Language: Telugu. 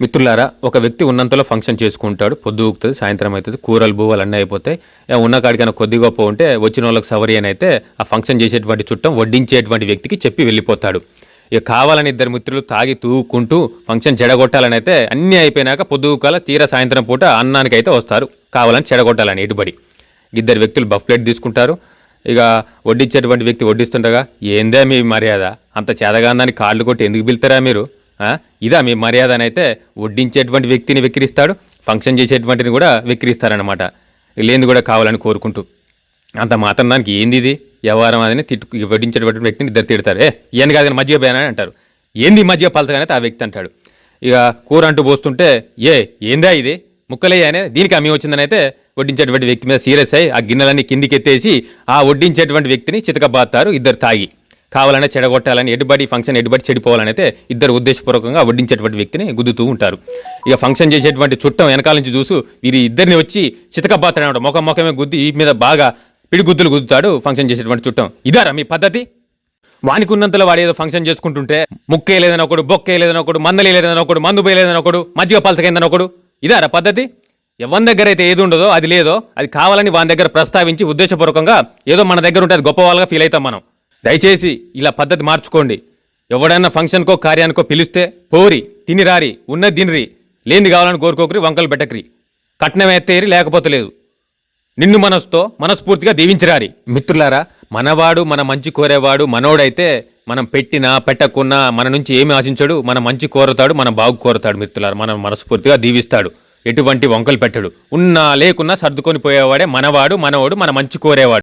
మిత్రులారా ఒక వ్యక్తి ఉన్నంతలో ఫంక్షన్ చేసుకుంటాడు పొద్దు ఊగుతుంది సాయంత్రం అవుతుంది కూరలు బువ్వలు అన్నీ అయిపోతాయి. ఉన్న కాడికైనా కొద్ది గొప్ప ఉంటే వచ్చిన వాళ్ళకి సవరి అని అయితే ఆ ఫంక్షన్ చేసేటువంటి చుట్టం వడ్డించేటువంటి వ్యక్తికి చెప్పి వెళ్ళిపోతాడు. ఇక కావాలని ఇద్దరు మిత్రులు తాగి తూకుంటూ ఫంక్షన్ చెడగొట్టాలని అయితే అన్నీ అయిపోయినాక పొద్దుకాల తీర సాయంత్రం పూట అన్నానికి అయితే వస్తారు. కావాలని చెడగొట్టాలని ఇటుబడి. ఇద్దరు వ్యక్తులు బఫ్ ప్లేట్ తీసుకుంటారు. ఇక వడ్డించేటువంటి వ్యక్తి వడ్డిస్తుండగా ఏందే మీ మర్యాద? అంత చేదగాందాన్ని కాళ్ళు కొట్టి ఎందుకు పిలుతారా మీరు? ఇదా మీ మర్యాద అయితే వడ్డించేటువంటి వ్యక్తిని వెక్కిరిస్తాడు ఫంక్షన్ చేసేటువంటిని కూడా వెక్కిరిస్తారనమాట లేని కూడా కావాలని కోరుకుంటూ. అంత మాత్రం దానికి ఏంది ఇది? వ్యవహారం అని తిట్టు వడ్డించేటువంటి వ్యక్తిని ఇద్దరు తిడతారు. ఏ ఏం కాదు మధ్య మజ్జిగ పోయానని అంటారు. ఏంది ఈ మజ్జిగ పలసగానే ఆ వ్యక్తి అంటాడు. ఇక కూర అంటూ పోస్తుంటే ఏ ఏందా ఇది? ముక్కలయ్యానే దీనికి అమ్మి వచ్చిందని అయితే వడ్డించేటువంటి వ్యక్తి మీద సీరియస్ అయ్యి ఆ గిన్నెలన్నీ కిందికి ఎత్తేసి ఆ వడ్డించేటువంటి వ్యక్తిని చితకబాతారు ఇద్దరు తాగి. కావాలనే చెడగొట్టాలని ఎటుబడి ఫంక్షన్ ఎటుబడి చెడిపోవాలని అయితే ఇద్దరు ఉద్దేశపూర్వకంగా వడ్డించేటువంటి వ్యక్తిని గుద్దుతూ ఉంటారు. ఇక ఫంక్షన్ చేసేటువంటి చుట్టం వెనకాల నుంచి చూసు వీరి ఇద్దరిని వచ్చి చితకబాతాడు ముఖం ముఖమే గుద్ది ఈ మీద బాగా పిడిగుద్దులు గుద్దుతాడు ఫంక్షన్ చేసేటువంటి చుట్టం. ఇదారా మీ పద్ధతి? వానికి ఉన్నంతలో వాడు ఏదో ఫంక్షన్ చేసుకుంటుంటే ముక్కే లేదని ఒకడు బొక్కే లేదని ఒకడు మందలే లేదని ఒకడు మందు పోయలేదని ఒకడు మజ్జిగ పలసకైందని ఒకడు. ఇదారా పద్ధతి? ఎవరి దగ్గర అయితే ఏది ఉండదో అది లేదో అది కావాలని వాని దగ్గర ప్రస్తావించి ఉద్దేశపూర్వకంగా ఏదో మన దగ్గర ఉంటే అది గొప్ప వాళ్ళగా ఫీల్ అవుతాం మనం. దయచేసి ఇలా పద్ధతి మార్చుకోండి. ఎవడైనా ఫంక్షన్కో కార్యానికో పిలిస్తే పోరి తినిరారి ఉన్నది తినిరి లేనిది కావాలని కోరుకోకరి వంకలు పెట్టకరి. కట్నం ఎత్తేరి లేకపోతే లేదు. నిన్ను మనసుతో మనస్ఫూర్తిగా దీవించరారి. మిత్రులారా మనవాడు మన మంచి కోరేవాడు మనోడైతే మనం పెట్టినా పెట్టకున్నా మన నుంచి ఏమి ఆశించడు మన మంచి కోరతాడు మన బాగు కోరతాడు మిత్రులారా మనం మనస్ఫూర్తిగా దీవిస్తాడు. ఎటువంటి వంకలు పెట్టడు. ఉన్నా లేకున్నా సర్దుకొని పోయేవాడే మనవాడు మనవాడు మన మంచి కోరేవాడు.